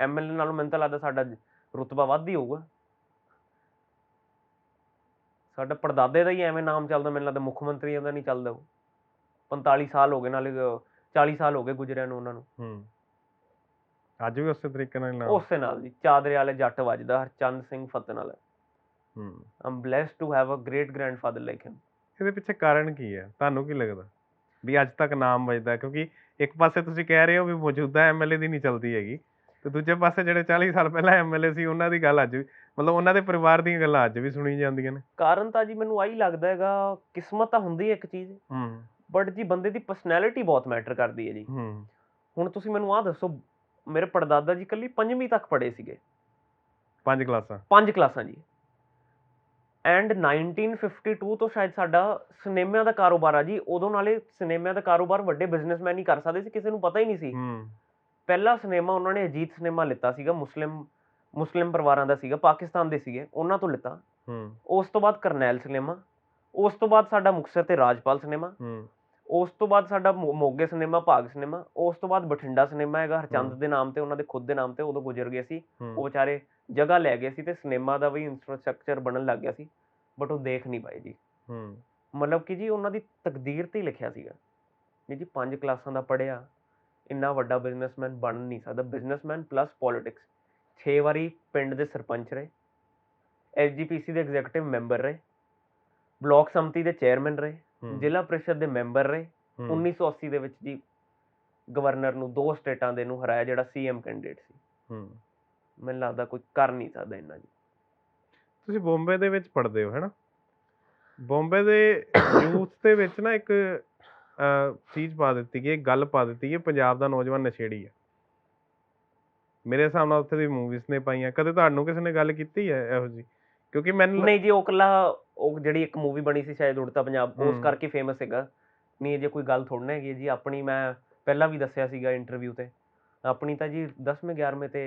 MLA ਨਾਲੋਂ ਮੈਨੂੰ ਤਾਂ ਲੱਗਦਾ ਸਾਡਾ ਰੁਤਬਾ ਵੱਧ ਹੀ ਹੋਊਗਾ। ਸਾਡਾ ਪੜਦਾਦੇ ਦਾ ਹੀ ਐਵੇਂ ਨਾਮ ਚੱਲਦਾ ਮੈਨੂੰ ਲੱਗਦਾ ਮੁੱਖ ਮੰਤਰੀਆਂ ਦਾ ਨਹੀਂ ਚੱਲਦਾ ਉਹ। 45 ਸਾਲ ਹੋ ਗਏ ਨਾਲੇ ਅਹ, 40 ਸਾਲ ਹੋ ਗਏ ਗੁਜਰਿਆਂ ਨੂੰ ਉਹਨਾਂ ਨੂੰ। ਹੂੰ। ਅੱਜ ਵੀ ਉਸੇ ਤਰੀਕੇ ਨਾਲ ਨਾਮ ਉਸੇ ਨਾਲ ਜੀ ਚਾਦਰੇ ਵਾਲੇ ਜੱਟ ਵੱਜਦਾ ਹਰਚੰਦ ਸਿੰਘ ਫਤਨ ਵਾਲਾ। ਹੂੰ। I'm blessed to have a great grandfather like him ਇਹਦੇ ਪਿੱਛੇ ਕਾਰਨ ਕੀ ਹੈ? ਤੁਹਾਨੂੰ ਕੀ ਲੱਗਦਾ? ਵੀ ਅੱਜ ਤੱਕ ਨਾਮ ਵੱਜਦਾ? ਕਿਉਂਕਿ ਇੱਕ ਪਾਸੇ ਤੁਸੀਂ ਕਹਿ ਰਹੇ ਹੋ ਵੀ ਮੌਜੂਦਾ ਐਮਐਲਏ ਦੀ ਨਹੀਂ ਚੱਲਦੀ ਹੈਗੀ। ਤੇ ਦੂਜੇ ਪਾਸੇ ਜਿਹੜੇ 40 ਸਾਲ ਪਹਿਲਾਂ ਐਮਐਲਏ ਸੀ ਉਹਨਾਂ ਦੀ ਗੱਲ ਅੱਜ ਵੀ ਮਤਲਬ ਉਹਨਾਂ ਦੇ ਪਰਿਵਾਰ ਦੀਆਂ ਗੱਲਾਂ ਅੱਜ ਵੀ ਸੁਣੀ ਜਾਂਦੀਆਂ ਨੇ। ਕਾਰਨ ਤਾਂ ਜੀ ਮੈਨੂੰ ਆਹੀ ਲੱਗਦਾ ਹੈਗਾ ਕਿਸਮਤ ਤਾਂ ਹੁੰਦੀ ਹੈ ਇੱਕ ਚੀਜ਼ ਹੂੰ। ਬਟ ਜੀ ਬੰਦੇ ਦੀ ਪਰਸਨੈਲਿਟੀ ਬਹੁਤ ਮੈਟਰ ਕਰਦੀ ਹੈ ਜੀ। ਹੂੰ। ਹੁਣ ਤੁਸੀਂ ਮੈਨੂੰ ਆਹ ਦੱਸੋ ਮੇਰੇ ਪੜਦਾਦਾ ਜੀ ਕੱਲੀ ਪੰਜਵੀਂ ਤੱਕ ਪੜ੍ਹੇ ਸੀਗੇ। ਪੰਜ ਕਲਾਸਾਂ। ਪੰਜ ਕਲਾਸਾਂ ਜੀ। ਐਂਡ 1952 ਤੋਂ ਸ਼ਾਇਦ ਸਾਡਾ ਸਿਨੇਮਿਆਂ ਦਾ ਕਾਰੋਬਾਰ ਆ ਜੀ ਉਦੋਂ ਨਾਲੇ ਸਿਨੇਮਿਆਂ ਦਾ ਕਾਰੋਬਾਰ ਵੱਡੇ ਬਿਜ਼ਨਸਮੈਨ ਹੀ ਕਰ ਸਕਦੇ ਸੀ ਕਿਸੇ ਨੂੰ ਪਤਾ ਹੀ ਨਹੀਂ ਸੀ। ਹੂੰ। ਪਹਿਲਾ ਸਿਨੇਮਾ ਉਹਨਾਂ ਨੇ ਅਜੀਤ ਸਿਨੇਮਾ ਲਿੱਤਾ ਸੀਗਾ ਮੁਸਲਿਮ ਮੁਸਲਿਮ ਪਰਿਵਾਰਾਂ ਦਾ ਸੀਗਾ ਪਾਕਿਸਤਾਨ ਦੇ ਸੀਗੇ ਉਹਨਾਂ ਤੋਂ ਲਿੱਤਾ। ਹੂੰ। ਉਸ ਤੋਂ ਬਾਅਦ ਕਰਨੈਲ ਸਿਨੇਮਾ ਉਸ ਤੋਂ ਬਾਅਦ ਸਾਡਾ ਮੁਕਤਸਰ ਤੇ ਰਾਜਪਾਲ ਸਿਨੇਮਾ ਹੂੰ। ਉਸ ਤੋਂ ਬਾਅਦ ਸਾਡਾ ਮੋਗੇ ਸਿਨੇਮਾ ਭਾਗ ਸਿਨੇਮਾ ਉਸ ਤੋਂ ਬਾਅਦ ਬਠਿੰਡਾ ਸਿਨੇਮਾ ਹੈਗਾ ਹਰਚੰਦ। ਦੇ ਨਾਮ ਤੇ ਉਹਨਾਂ ਦੇ ਖੁਦ ਦੇ ਨਾਮ ਤੇ ਉਦੋਂ ਗੁਜ਼ਰ ਗਏ ਸੀ। ਉਹ ਵਿਚਾਰੇ ਜਗ੍ਹਾ ਲੈ ਗਏ ਸੀ ਤੇ ਸਿਨੇਮਾ ਦਾ ਵੀ ਇਨਫਰਾਸਟ੍ਰਕਚਰ ਬਣਨ ਲੱਗ ਗਿਆ ਸੀ ਬਟ ਉਹ ਦੇਖ ਨਹੀਂ ਪਾਏ ਜੀ। ਹੂੰ। ਮਤਲਬ ਕਿ ਜੀ ਉਹਨਾਂ ਦੀ ਤਕਦੀਰ ਤੇ ਹੀ ਲਿਖਿਆ ਸੀਗਾ। ਜੀ ਪੰਜ ਕਲਾਸਾਂ ਦਾ ਪੜਿਆ ਇੰਨਾ ਵੱਡਾ ਬਿਜ਼ਨਸਮੈਨ ਬਣ ਨਹੀਂ ਸਕਦਾ। ਬਿਜ਼ਨਸਮੈਨ ਪਲੱਸ ਪੋਲਿਟਿਕਸ 6 ਵਾਰੀ ਪਿੰਡ ਦੇ ਸਰਪੰਚ ਰਹੇ। ਐਸਜੀਪੀਸੀ ਦੇ ਐਗਜ਼ੀਕਟਿਵ ਮੈਂਬਰ ਰਹੇ। ਬਲਾਕ ਸੰਮਤੀ ਦੇ ਚੇਅਰਮੈਨ ਰਹੇ। ਜ਼ਿਲ੍ਹਾ ਪ੍ਰੀਸ਼ਦ ਦੇ ਮੈਂਬਰ ਰਹੇ। ਹੂੰ, 1980 ਦੇ ਵਿੱਚ ਜੀ ਗਵਰਨਰ ਨੂੰ ਦੋ ਸਟੇਟਾਂ ਦੇ ਨੂੰ ਹਰਾਇਆ ਜਿਹੜਾ ਸੀਐਮ ਕੈਂਡੀਡੇਟ ਸੀ। ਹੂੰ। ਮੈਨੂੰ ਲੱਗਦਾ ਕੋਈ ਕਰ ਨਹੀਂ ਸਕਦਾ ਇੰਨਾ ਜੀ। ਤੁਸੀਂ ਬੰਬੇ ਦੇ ਵਿੱਚ ਪੜ੍ਹਦੇ ਹੋ ਹੈਨਾ? ਬੰਬੇ ਦੇ ਯੂਥ ਦੇ ਵਿੱਚ ਨਾ ਇੱਕ ਚੀਜ਼ ਪਾ ਦਿੱਤੀ ਗਈ ਗੱਲ ਪਾ ਦਿੱਤੀ ਗਈ ਪੰਜਾਬ ਦਾ ਨੌਜਵਾਨ ਨਸ਼ੇੜੀ ਹੈ। ਮੇਰੇ ਹਿਸਾਬ ਨਾਲ ਉੱਥੇ ਦੀ ਮੂਵੀਜ਼ ਨੇ ਪਾਈਆਂ ਕਦੇ ਤੁਹਾਨੂੰ ਕਿਸੇ ਨੇ ਗੱਲ ਕੀਤੀ ਹੈ ਇਹੋ ਜੀ ਕਿਉਂਕਿ ਮੈਨੂੰ ਨਹੀਂ ਜੀ ਉਹ ਕੱਲਾ ਉਹ ਜਿਹੜੀ ਇੱਕ ਮੂਵੀ ਬਣੀ ਸੀ ਸ਼ਾਇਦ ਉੜਤਾ ਪੰਜਾਬ ਉਸ। ਕਰਕੇ ਫੇਮਸ ਹੈਗਾ ਨਹੀਂ ਜੇ ਕੋਈ ਗੱਲ ਥੋੜ੍ਹਾ ਹੈਗੀ ਹੈ ਜੀ ਆਪਣੀ ਮੈਂ ਪਹਿਲਾਂ ਵੀ ਦੱਸਿਆ ਸੀਗਾ ਇੰਟਰਵਿਊ ਤੇ। ਆਪਣੀ ਤਾਂ ਜੀ 10ਵੇਂ 11ਵੇਂ ਤੇ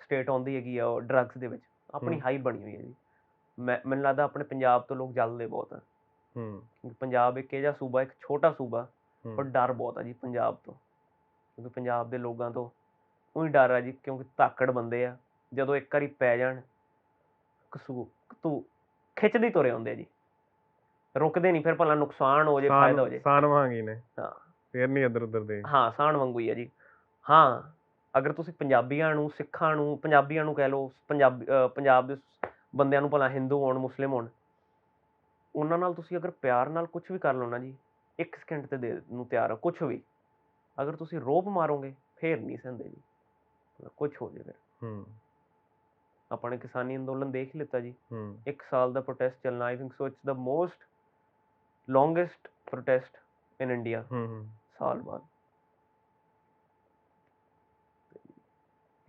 ਸਟੇਟ ਆਉਂਦੀ ਹੈਗੀ ਆ ਡਰੱਗਸ ਦੇ ਵਿੱਚ। ਆਪਣੀ। ਹਾਈ ਬਣੀ ਹੋਈ ਹੈ ਜੀ। ਮੈਨੂੰ ਲੱਗਦਾ ਆਪਣੇ ਪੰਜਾਬ ਤੋਂ ਲੋਕ ਜਲਦੇ ਬਹੁਤ ਆ। ਹੂੰ। ਪੰਜਾਬ ਇੱਕ ਇਹ ਜਿਹਾ ਸੂਬਾ ਇੱਕ ਛੋਟਾ ਸੂਬਾ ਪਰ ਡਰ ਬਹੁਤ ਆ ਜੀ ਪੰਜਾਬ ਤੋਂ। ਕਿਉਂਕਿ ਪੰਜਾਬ ਦੇ ਲੋਕਾਂ ਤੋਂ ਉਹੀ ਡਰ ਆ ਜੀ ਕਿਉਂਕਿ ਧਾਕੜ ਬੰਦੇ ਆ ਜਦੋਂ ਇੱਕ ਵਾਰੀ ਪੈ ਜਾਣ ਕਸੂ ਤੂੰ ਖਿੱਚਦੀ ਤੁਰੇ ਹੁੰਦੇ ਆ ਜੀ। ਰੁਕਦੇ ਨਹੀਂ ਫਿਰ ਭਲਾ ਨੁਕਸਾਨ ਹੋ ਜੇ ਫਾਇਦਾ ਹੋ ਜੇ। ਸਾਨ ਵਾਂਗੀ ਨੇ। ਹਾਂ। ਫੇਰ ਨਹੀਂ ਇੱਧਰ ਉੱਧਰ ਦੇ। ਹਾਂ ਸਾਣ ਵਾਂਗੂ ਹੀ ਆ ਜੀ। ਹਾਂ ਅਗਰ ਤੁਸੀਂ ਪੰਜਾਬੀਆਂ ਨੂੰ ਸਿੱਖਾਂ ਨੂੰ ਪੰਜਾਬੀਆਂ ਨੂੰ ਕਹਿ ਲਓ ਪੰਜਾਬੀ ਪੰਜਾਬ ਦੇ ਬੰਦਿਆਂ ਨੂੰ ਭਲਾ ਹਿੰਦੂ ਹੋਣ ਮੁਸਲਿਮ ਹੋਣ ਉਹਨਾਂ ਨਾਲ ਤੁਸੀਂ ਅਗਰ ਪਿਆਰ ਨਾਲ ਕੁਝ ਵੀ ਕਰ ਲਓ ਨਾ ਜੀ ਇੱਕ ਸਕਿੰਟ ਤੇ ਦੇ ਨੂੰ ਤਿਆਰ ਆ ਕੁਝ ਵੀ। ਅਗਰ ਤੁਸੀਂ ਰੋਪ ਮਾਰੋਗੇ ਫੇਰ ਨਹੀਂ ਸਹਿੰਦੇ ਜੀ। ਕੁਝ ਹੋ ਜੇ ਫਿਰ। ਹੂੰ। ਆਪਾਂ ਨੇ ਕਿਸਾਨੀ ਅੰਦੋਲਨ ਦੇਖ ਲਿੱਤਾ ਜੀ। ਹੂੰ। ਇੱਕ ਸਾਲ ਦਾ ਪ੍ਰੋਟੈਸਟ ਚੱਲਣਾ I think so it's the most longest protest in India ਹੂੰ ਹੂੰ। ਸਾਲ ਬਾਅਦ।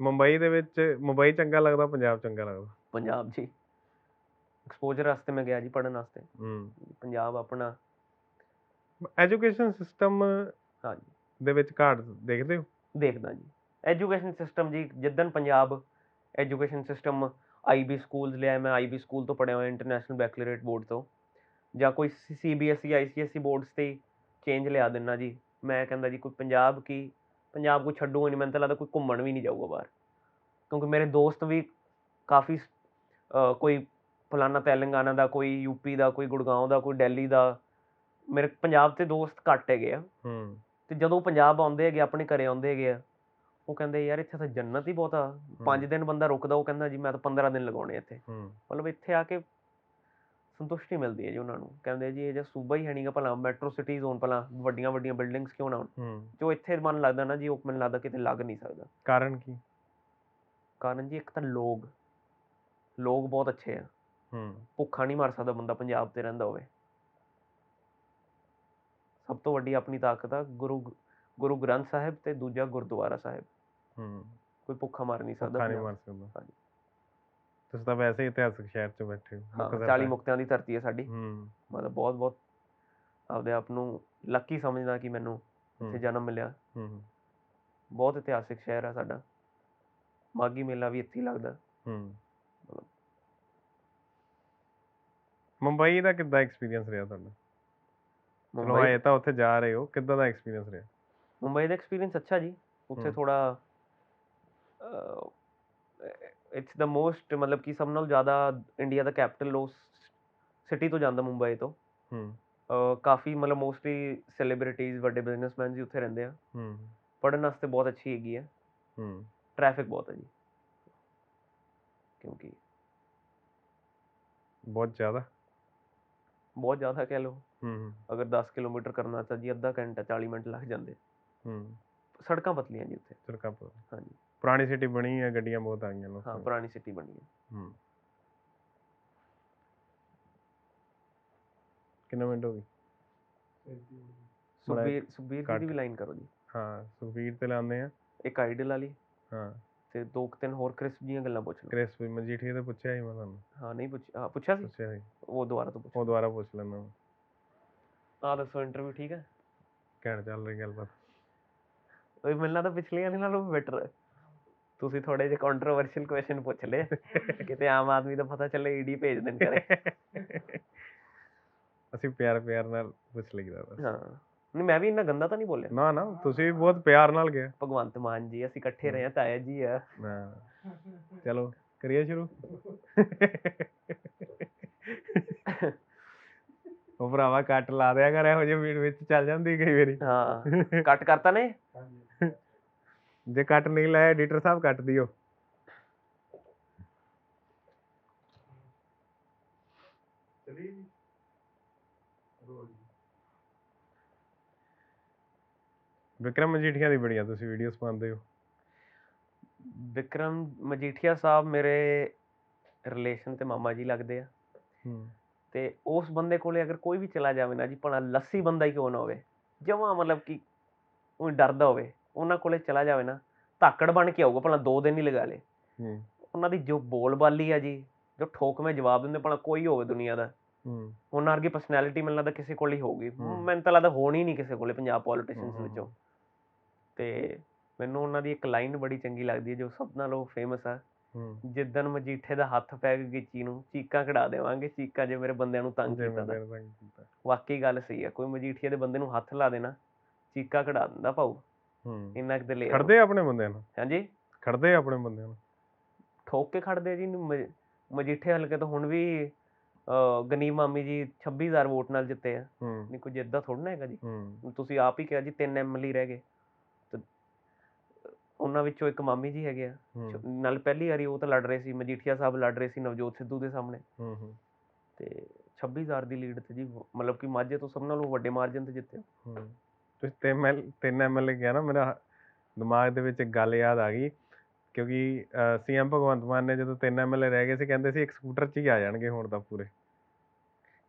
ਮੁੰਬਈ ਦੇ ਵਿੱਚ ਮੁੰਬਈ ਚੰਗਾ ਲੱਗਦਾ ਪੰਜਾਬ ਚੰਗਾ ਲੱਗਦਾ? ਪੰਜਾਬ ਜੀ। ਐਕਸਪੋਜ਼ਰ ਵਾਸਤੇ ਮੈਂ ਗਿਆ ਜੀ ਪੜਨ ਵਾਸਤੇ। ਹੂੰ। ਪੰਜਾਬ ਆਪਣਾ। ਐਜੂਕੇਸ਼ਨ ਸਿਸਟਮ ਹਾਂਜੀ। ਦੇ ਵਿੱਚ ਘਾਟ ਦੇਖਦੇ ਹੋ? ਦੇਖਦਾ ਜੀ। ਐਜੂਕੇਸ਼ਨ ਸਿਸਟਮ ਜੀ ਜਿੱਦਨ Punjab education system IB schools ਲਿਆ ਮੈਂ ਆਈਬੀ ਸਕੂਲ ਤੋਂ ਪੜ੍ਹਿਆ ਹੋਇਆ ਇੰਟਰਨੈਸ਼ਨਲ ਬੈਕਲੇਟ ਬੋਰਡ ਤੋਂ। ਜਾਂ ਕੋਈ ਸੀਬੀਐਸਈ ਆਈਸੀਐਸਈ ਬੋਰਡਸ ਤੇ ਚੇਂਜ ਲਿਆ ਦੇਣਾ ਜੀ। ਮੈਂ ਕਹਿੰਦਾ ਜੀ ਕੋਈ ਪੰਜਾਬ ਕੀ ਪੰਜਾਬ ਕੋਈ ਛੱਡੂਗਾ ਨਹੀਂ ਮੈਨੂੰ ਤਾਂ ਲੱਗਦਾ ਕੋਈ ਘੁੰਮਣ ਵੀ ਨਹੀਂ ਜਾਊਗਾ ਬਾਹਰ। ਕਿਉਂਕਿ ਮੇਰੇ ਦੋਸਤ ਵੀ ਕਾਫੀ ਕੋਈ ਫਲਾਨਾ ਤੇਲੰਗਾਨਾ ਦਾ ਕੋਈ ਯੂਪੀ ਦਾ ਕੋਈ ਗੁੜਗਾਉਂ ਦਾ ਕੋਈ ਦਿੱਲੀ ਦਾ ਮੇਰੇ ਪੰਜਾਬ ਤੇ ਦੋਸਤ ਘੱਟ ਹੈਗੇ ਆ। ਹੂੰ। ਤੇ ਜਦੋਂ ਪੰਜਾਬ ਆਉਂਦੇ ਹੈਗੇ ਆਪਣੇ ਘਰੇ ਆਉਂਦੇ ਹੈਗੇ ਆ ਉਹ ਕਹਿੰਦੇ ਯਾਰ ਇੱਥੇ ਤਾਂ ਜੰਨਤ ਹੀ ਬਹੁਤ ਆ। ਪੰਜ ਦਿਨ ਬੰਦਾ ਰੁਕਦਾ ਉਹ ਕਹਿੰਦਾ ਜੀ ਮੈਂ ਤਾਂ 15 ਦਿਨ ਲਗਾਉਣੇ ਇੱਥੇ। ਹੂੰ। ਮਤਲਬ ਇੱਥੇ ਆ ਕੇ ਸੰਤੁਸ਼ਟੀ ਮਿਲਦੀ ਹੈ ਜੀ ਉਹਨਾਂ ਨੂੰ। ਕਹਿੰਦੇ ਜੀ ਇਹ ਜਿਹਾ ਸੂਬਾ ਹੀ ਹੈ ਨਹੀਂਗਾ ਭਲਾ ਮੈਟਰੋ ਸਿਟੀਜ਼ ਹੋਣ ਭਲਾ ਵੱਡੀਆਂ ਵੱਡੀਆਂ ਬਿਲਡਿੰਗਸ ਕਿਉਂ ਨਾ ਹੋਣ। ਹੂੰ। ਜੋ ਇੱਥੇ ਮਨ ਲੱਗਦਾ ਨਾ ਜੀ ਉਹ ਮੈਨੂੰ ਲੱਗਦਾ ਕਿਤੇ ਲੱਗ ਨਹੀਂ ਸਕਦਾ। ਕਾਰਨ ਕੀ? ਕਾਰਨ ਜੀ ਇੱਕ ਤਾਂ ਲੋਕ ਲੋਕ ਬਹੁਤ ਅੱਛੇ ਆ। ਹੂੰ। ਭੁੱਖਾ ਨਹੀਂ ਮਰ ਸਕਦਾ ਬੰਦਾ ਪੰਜਾਬ ਤੇ ਰਹਿੰਦਾ ਹੋਵੇ। ਸਭ ਤੋਂ ਵੱਡੀ ਆਪਣੀ ਤਾਕਤ ਆ ਗੁਰੂ ਗੁਰੂ ਗ੍ਰੰਥ ਸਾਹਿਬ ਤੇ ਦੂਜਾ ਗੁਰਦੁਆਰਾ ਸਾਹਿਬ। ਹੂੰ। ਕੋਈ ਭੁੱਖਾ ਮਰ ਨਹੀਂ ਸਕਦਾ ਭੁੱਖਾ ਨਹੀਂ ਪੰਜਾਬ ਮਰ ਸਕਦਾ। ਹਾਂਜੀ। ਤੁਸੀਂ ਤਾਂ ਵੈਸੇ ਹੀ ਇਤਿਹਾਸਕ ਸ਼ਹਿਰ 'ਚ ਬੈਠੇ ਹੋ। ਹਾਂ ਮੁਕਤਸਰ 40 ਸਾਹਿਬ। ਮੁਕਤਿਆਂ ਦੀ ਧਰਤੀ ਹੈ ਸਾਡੀ। ਹੂੰ। ਮਤਲਬ ਬਹੁਤ ਬਹੁਤ ਆਪਦੇ ਆਪ ਨੂੰ ਲੱਕੀ ਸਮਝਦਾ ਕਿ ਮੈਨੂੰ ਇੱਥੇ ਜਨਮ ਮਿਲਿਆ। ਹੂੰ, ਬਹੁਤ ਇਤਿਹਾਸਿਕ ਸ਼ਹਿਰ ਆ ਸਾਡਾ। ਮਾਗੀ ਮੇਲਾ ਵੀ ਇੱਥੇ ਹੀ ਲੱਗਦਾ। ਹੂੰ। ਮੁੰਬਈ ਦਾ ਕਿੱਦਾਂ ਐਕਸਪੀਰੀਅੰਸ ਰਿਹਾ ਤੁਹਾਡਾ? ਚਲੋ ਆਏ ਤਾਂ ਉੱਥੇ ਜਾ ਰਹੇ ਹੋ ਕਿੱਦਾਂ ਦਾ ਐਕਸਪੀਰੀਅੰਸ ਰਿਹਾ? ਮੁੰਬਈ ਦਾ ਐਕਸਪੀਰੀਅੰਸ ਅੱਛਾ ਜੀ ਉੱਥੇ। ਥੋੜਾ ਇਟਸ ਦਾ ਮੋਸਟ ਮਤਲਬ ਕਿ ਸਭ ਨਾਲੋਂ ਜ਼ਿਆਦਾ ਇੰਡੀਆ ਦਾ ਕੈਪੀਟਲ ਉਸ ਸਿਟੀ ਤੋਂ ਜਾਂਦਾ ਮੁੰਬਈ ਤੋਂ। ਹੂੰ। ਕਾਫੀ ਮਤਲਬ ਮੋਸਟਲੀ ਸੈਲੀਬ੍ਰਿਟੀਜ਼ ਵੱਡੇ ਬਿਜ਼ਨਸਮੈਨ ਜੀ ਉੱਥੇ ਰਹਿੰਦੇ ਆ। ਹੂੰ। ਪੜ੍ਹਨ ਵਾਸਤੇ ਬਹੁਤ ਅੱਛੀ ਹੈਗੀ ਹੈ ਹੂੰ। ਟ੍ਰੈਫਿਕ ਬਹੁਤ ਹੈ ਜੀ। ਕਿਉਂਕਿ ਬਹੁਤ ਜ਼ਿਆਦਾ। ਬਹੁਤ ਜ਼ਿਆਦਾ ਕਹਿ ਲਓ। ਹੂੰ ਅਗਰ 10 ਕਿਲੋਮੀਟਰ ਕਰਨਾ ਤਾਂ ਜੀ ਅੱਧਾ ਘੰਟਾ 40 ਮਿੰਟ ਲੱਗ ਜਾਂਦੇ। ਹੂੰ। ਸੜਕਾਂ ਪਤਲੀਆਂ ਜੀ ਉੱਥੇ। ਸੜਕਾਂ ਪਰ ਹਾਂਜੀ। ਪੁਰਾਣੀ ਸਿਟੀ ਬਣੀ ਹੈ ਗੱਡੀਆਂ ਬਹੁਤ ਆ ਗਈਆਂ ਹਾਂ ਪੁਰਾਣੀ ਸਿਟੀ ਬਣੀ ਹੈ ਹੂੰ। ਕਿੰਨੇ ਮਿੰਟ ਹੋ ਗਏ? ਜੀ ਦੀ। ਵੀ ਲਾਈਨ ਕਰੋ ਜੀ। ਹਾਂ ਤੇ ਲਾਉਂਦੇ ਆ। ਇੱਕ ਆਈਡਲ ਵਾਲੀ। ਹਾਂ। ਤੇ ਦੋ ਕੁ ਤਿੰਨ ਹੋਰ ਕ੍ਰਿਸਪ ਜੀਆਂ ਗੱਲਾਂ ਪੁੱਛ ਲਓ ਕ੍ਰਿਸ ਵੀ ਮਜੀਠੀਆ ਤੇ ਪੁੱਛਿਆ ਸੀ ਮੈਂ ਤੁਹਾਨੂੰ। ਹਾਂ ਨਹੀਂ ਪੁੱਛ ਹਾਂ ਪੁੱਛਿਆ ਸੀ? ਪੁੱਛਿਆ ਸੀ। ਉਹ ਦੁਬਾਰਾ ਤੋਂ ਪੁੱਛ ਉਹ ਦੁਬਾਰਾ ਪੁੱਛ ਲੈਣਾ ਆ ਦੱਸੋ ਇੰਟਰਵਿਊ ਠੀਕ ਹੈ? ਕਹਿਣ ਚੱਲ ਰਹੀ ਗੱਲਬਾਤ। ਉਹ ਮਿਲਣਾ ਤਾਂ ਪਿਛਲੀਆਂ ਨਾਲੋਂ ਬੈਟਰ ਤੁਸੀਂ ਥੋੜੇ ਜਿਹੇ ਕੰਟਰੋਵਰਸ਼ੀਅਲ ਕੁਐਸਚਨ ਪੁੱਛ ਲਏ। ਕਿਤੇ ਆਮ ਆਦਮੀ ਦਾ ਪਤਾ ਚੱਲੇ ਈਡੀ ਭੇਜ ਦੇਣ ਕਰੇ ਅਸੀਂ ਪਿਆਰ ਪਿਆਰ ਨਾਲ ਪੁੱਛ ਲਈਦਾ ਬਸ। ਹਾਂ। ਨਹੀਂ ਮੈਂ ਵੀ ਇੰਨਾ ਗੰਦਾ ਤਾਂ ਨਹੀਂ ਬੋਲਿਆ। ਨਾ ਨਾ ਤੁਸੀਂ ਵੀ ਬਹੁਤ ਪਿਆਰ ਨਾਲ ਗਏ। ਭਗਵੰਤ ਮਾਨ ਜੀ ਅਸੀਂ ਇਕੱਠੇ ਰਹੇ ਆ ਤਾਇਆ ਜੀ ਆ। ਹਾਂ ਚਲੋ ਕਰੀਏ ਸ਼ੁਰੂ। ਉਹ ਭਰਾਵਾ ਕੱਟ ਲਾ ਦਿਆ ਕਰ ਇਹੋ ਜਿਹੇ ਵੀਡੀਓ ਵਿੱਚ ਚੱਲ ਜਾਂਦੀ ਕਈ ਵਾਰੀ। ਹਾਂ ਕੱਟ ਕਰਤਾ ਨੇ? ਜੇ ਕੱਟ ਨਹੀਂ ਲਾਇਆ ਐਡੀਟਰ ਸਾਹਿਬ ਕੱਟ ਦਿਓ। ਵਿਕਰਮ ਮਜੀਠੀਆ ਦੀ ਬੜੀਆਂ ਤੁਸੀਂ ਵੀਡੀਓਜ਼ ਪਾਉਂਦੇ ਹੋ? ਵਿਕਰਮ ਮਜੀਠੀਆ ਸਾਹਿਬ ਮੇਰੇ ਰਿਲੇਸ਼ਨ ਤੇ ਮਾਮਾ ਜੀ ਲੱਗਦੇ ਆ। ਹੂੰ। ਤੇ ਉਸ ਬੰਦੇ ਕੋਲੇ ਅਗਰ ਕੋਈ ਵੀ ਚਲਾ ਜਾਵੇ ਨਾ ਜੀ ਭਲਾ ਲੱਸੀ ਬੰਦਾ ਹੀ ਕਿਉਂ ਨਾ ਹੋਵੇ? ਜਮਾ ਮਤਲਬ ਕਿ ਉਹ ਡਰਦਾ ਹੋਵੇ। ਉਹਨਾਂ ਕੋਲੇ ਚਲਾ ਜਾਵੇ ਨਾ ਧਾਕੜ ਬਣ ਕੇ ਆਊਗਾ ਭਲਾ ਦੋ ਦਿਨ ਹੀ ਲਗਾ ਲੇ। ਹੂੰ। ਉਹਨਾਂ ਦੀ ਜੋ ਬੋਲਬਾਲੀ ਆ ਜੀ ਜੋ ਠੋਕਵੇਂ ਜਵਾਬ ਦਿੰਦੇ ਭਲਾ ਕੋਈ ਹੋਵੇ ਦੁਨੀਆ ਦਾ। ਹੂੰ। ਉਹਨਾਂ ਵਰਗੀ ਪਰਸਨੈਲਿਟੀ ਮੈਨੂੰ ਲੱਗਦਾ ਕਿਸੇ ਕੋਲ ਹੀ ਹੋਊਗੀ। ਮੈਨੂੰ ਤਾਂ ਲੱਗਦਾ ਹੋਣੀ ਨਹੀਂ ਕਿਸੇ ਕੋਲੇ ਪੰਜਾਬ ਪੋਲੀਟੀਸ਼ੀਅਨਸ ਵਿੱਚੋਂ। ਤੇ ਮੈਨੂੰ ਉਹਨਾਂ ਦੀ ਇੱਕ ਲਾਈਨ ਬੜੀ ਚੰਗੀ ਲੱਗਦੀ ਹੈ ਜੋ ਸਭ ਨਾਲੋਂ ਫੇਮਸ ਆ। ਹੂੰ। ਜਿੱਦਣ ਮਜੀਠੇ ਦਾ ਹੱਥ ਪੈ ਗਿਆ ਗਿੱਚੀ ਨੂੰ ਚੀਕਾਂ ਕਢਾ ਦੇਵਾਂਗੇ ਚੀਕਾਂ ਜੇ ਮੇਰੇ ਬੰਦਿਆਂ ਨੂੰ ਤੰਗ ਕੀਤਾ ਤਾਂ। ਵਾਕਈ ਗੱਲ ਸਹੀ ਆ ਕੋਈ ਮਜੀਠੀਏ ਦੇ ਬੰਦੇ ਨੂੰ ਹੱਥ ਲਾ ਦੇਣਾ ਚੀਕਾਂ ਕਢਾ ਦਿੰਦਾ ਹੂੰ। ਇੰਨਾ ਕਿ ਦਲੇਰ ਖੜਦੇ ਆਪਣੇ ਬੰਦਿਆਂ ਨੂੰ? ਹਾਂਜੀ। ਖੜਦੇ ਆਪਣੇ ਬੰਦਿਆਂ ਨੂੰ? ਠੋਕ ਕੇ ਖੜਦੇ ਜੀ ਮਜੀਠੇ ਹਲਕੇ ਤੋਂ ਹੁਣ ਵੀ ਗਨੀਮ ਮਾਮੀ ਜੀ 26000 ਵੋਟ ਨਾਲ ਜਿੱਤੇ ਆ। ਨਹੀਂ ਕੁਝ ਏਦਾਂ ਥੋੜਾ ਨਾ ਹੈਗਾ ਜੀ। ਤੁਸੀਂ ਆਪ ਹੀ ਕਿਹਾ ਜੀ ਤਿੰਨ ਐਮਐਲਏ ਰਹਿ ਗਏ। ਉਹਨਾਂ ਵਿੱਚੋਂ ਇੱਕ ਮਾਮੀ ਜੀ ਹੈਗੇ ਆ ਨਾਲ ਪਹਿਲੀ ਵਾਰੀ ਉਹ ਤਾਂ ਲੜ ਰਹੇ ਸੀ ਮਜੀਠੀਆ ਸਾਹਿਬ ਲੜ ਰਹੇ ਸੀ ਨਵਜੋਤ ਸਿੱਧੂ ਦੇ ਸਾਹਮਣੇ। ਹੂੰ ਹੂੰ। ਤੇ 26000 ਦੀ ਲੀਡ ਤੇ ਜੀ ਮਤਲਬ ਕਿ ਮਾਝੇ ਤੋਂ ਸਭ ਨਾਲੋਂ ਵੱਡੇ ਮਾਰਜਨ ਤੇ ਜਿੱਤੇ ਹੂੰ। ਤੁਸੀਂ ਤਿੰਨ ਐਮਐਲ ਤਿੰਨ ਐਮਐਲਏ ਕਿਹਾ ਨਾ ਮੇਰਾ ਦਿਮਾਗ ਦੇ ਵਿੱਚ ਗੱਲ ਯਾਦ ਆ ਗਈ ਕਿਉਂਕਿ ਸੀਐਮ ਭਗਵੰਤ ਮਾਨ ਨੇ ਜਦੋਂ ਤਿੰਨ ਐਮਐਲਏ ਰਹਿ ਗਏ ਸੀ ਕਹਿੰਦੇ ਸੀ ਇੱਕ ਸਕੂਟਰ 'ਚ ਹੀ ਆ ਜਾਣਗੇ ਹੁਣ ਤਾਂ ਪੂਰੇ।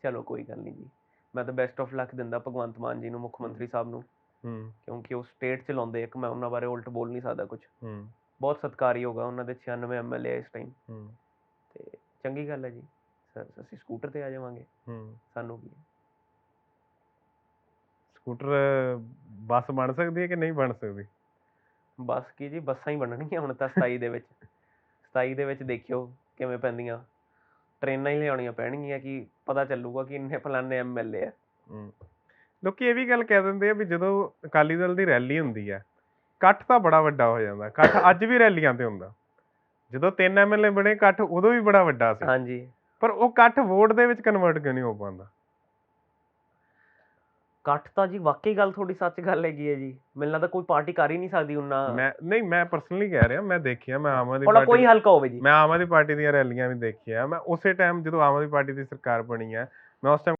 ਚਲੋ ਕੋਈ ਗੱਲ ਨਹੀਂ ਜੀ ਮੈਂ ਤਾਂ ਬੈਸਟ ਆਫ ਲੱਕ ਦਿੰਦਾ ਭਗਵੰਤ ਮਾਨ ਜੀ ਨੂੰ ਮੁੱਖ ਮੰਤਰੀ ਸਾਹਿਬ ਨੂੰ। ਕਿਉਂਕਿ ਉਹ ਸਟੇਟ ਚਲਾਉਂਦੇ ਇੱਕ ਮੈਂ ਉਹਨਾਂ ਬਾਰੇ ਉਲਟ ਬੋਲ ਨਹੀਂ ਸਕਦਾ ਕੁਝ ਹੂੰ। ਬਹੁਤ ਸਤਿਕਾਰੀ ਹੋਗਾ ਉਹਨਾਂ ਦੇ 96 ਐਮਐਲਏ ਇਸ ਟਾਈਮ ਹੂੰ। ਤੇ ਚੰਗੀ ਗੱਲ ਹੈ ਜੀ। ਸਰ ਅਸੀਂ ਸਕੂਟਰ ਤੇ ਆ ਜਾਵਾਂਗੇ। ਹੂੰ। ਸਾਨੂੰ ਕੀ। ਸਕੂਟਰ ਬੱਸ ਬਣ ਸਕਦੀ ਹੈ ਕਿ ਨਹੀਂ ਬਣ ਸਕਦੀ? ਬਸ ਕੀ ਜੀ ਬੱਸਾਂ ਹੀ ਬਣਨਗੀਆਂ ਹੁਣ ਤਾਂ 27 ਦੇ ਵਿੱਚ। 27 ਦੇ ਵਿੱਚ ਦੇਖਿਓ ਕਿਵੇਂ ਪੈਂਦੀਆਂ। ਟ੍ਰੇਨਾਂ ਹੀ ਲਿਆਉਣੀਆਂ ਪੈਣਗੀਆਂ ਕਿ ਪਤਾ ਚੱਲੂਗਾ ਕਿ ਇੰਨੇ ਫਲਾਣੇ ਐਮਐਲਏ ਆ। ਹੂੰ। ਲੋਕੀ ਇਹ ਵੀ ਗੱਲ ਕਹਿ ਦਿੰਦੇ ਆ ਵੀ ਜਦੋਂ ਅਕਾਲੀ ਦਲ ਦੀ ਰੈਲੀ ਹੁੰਦੀ ਆ ਇਕੱਠ ਤਾਂ ਬੜਾ ਵੱਡਾ ਹੋ ਜਾਂਦਾ ਇਕੱਠ ਅੱਜ ਵੀ ਰੈਲੀਆਂ ਤੇ ਹੁੰਦਾ। ਜਦੋਂ ਤਿੰਨ ਐਮਐਲਏ ਬਣੇ ਇਕੱਠ ਉਦੋਂ ਵੀ ਬੜਾ ਵੱਡਾ ਸੀ। ਹਾਂਜੀ। ਪਰ ਉਹ ਇਕੱਠ ਵੋਟ ਦੇ ਵਿੱਚ ਕਨਵਰਟ ਕਿਉਂ ਨਹੀਂ ਹੋ ਪਾਉਂਦਾ? ਕੱਟ ਤਾਂ ਜੀ ਵਾਕਈ ਗੱਲ ਤੁਹਾਡੀ ਸੱਚ ਗੱਲ ਹੈਗੀ ਹੈ ਜੀ। ਮੈਨੂੰ ਲੱਗਦਾ ਕੋਈ ਪਾਰਟੀ ਕਰ ਹੀ ਨਹੀਂ ਸਕਦੀ ਉਹਨਾਂ ਮੈਂ ਨਹੀਂ ਮੈਂ ਪਰਸਨਲੀ ਕਹਿ ਰਿਹਾ ਮੈਂ ਦੇਖਿਆ ਮੈਂ ਆਮ ਆਦਮੀ ਭਲਾ ਕੋਈ ਪਾਰਟੀ ਹਲਕਾ ਹੋਵੇ ਜੀ। ਮੈਂ ਆਮ ਆਦਮੀ ਪਾਰਟੀ ਦੀਆਂ ਰੈਲੀਆਂ ਵੀ ਦੇਖੀਆਂ ਮੈਂ ਉਸੇ ਟਾਈਮ ਜਦੋਂ ਆਮ ਆਦਮੀ ਪਾਰਟੀ ਦੀ ਸਰਕਾਰ ਬਣੀ ਆ ਮੈਂ ਉਸ ਟਾਈਮ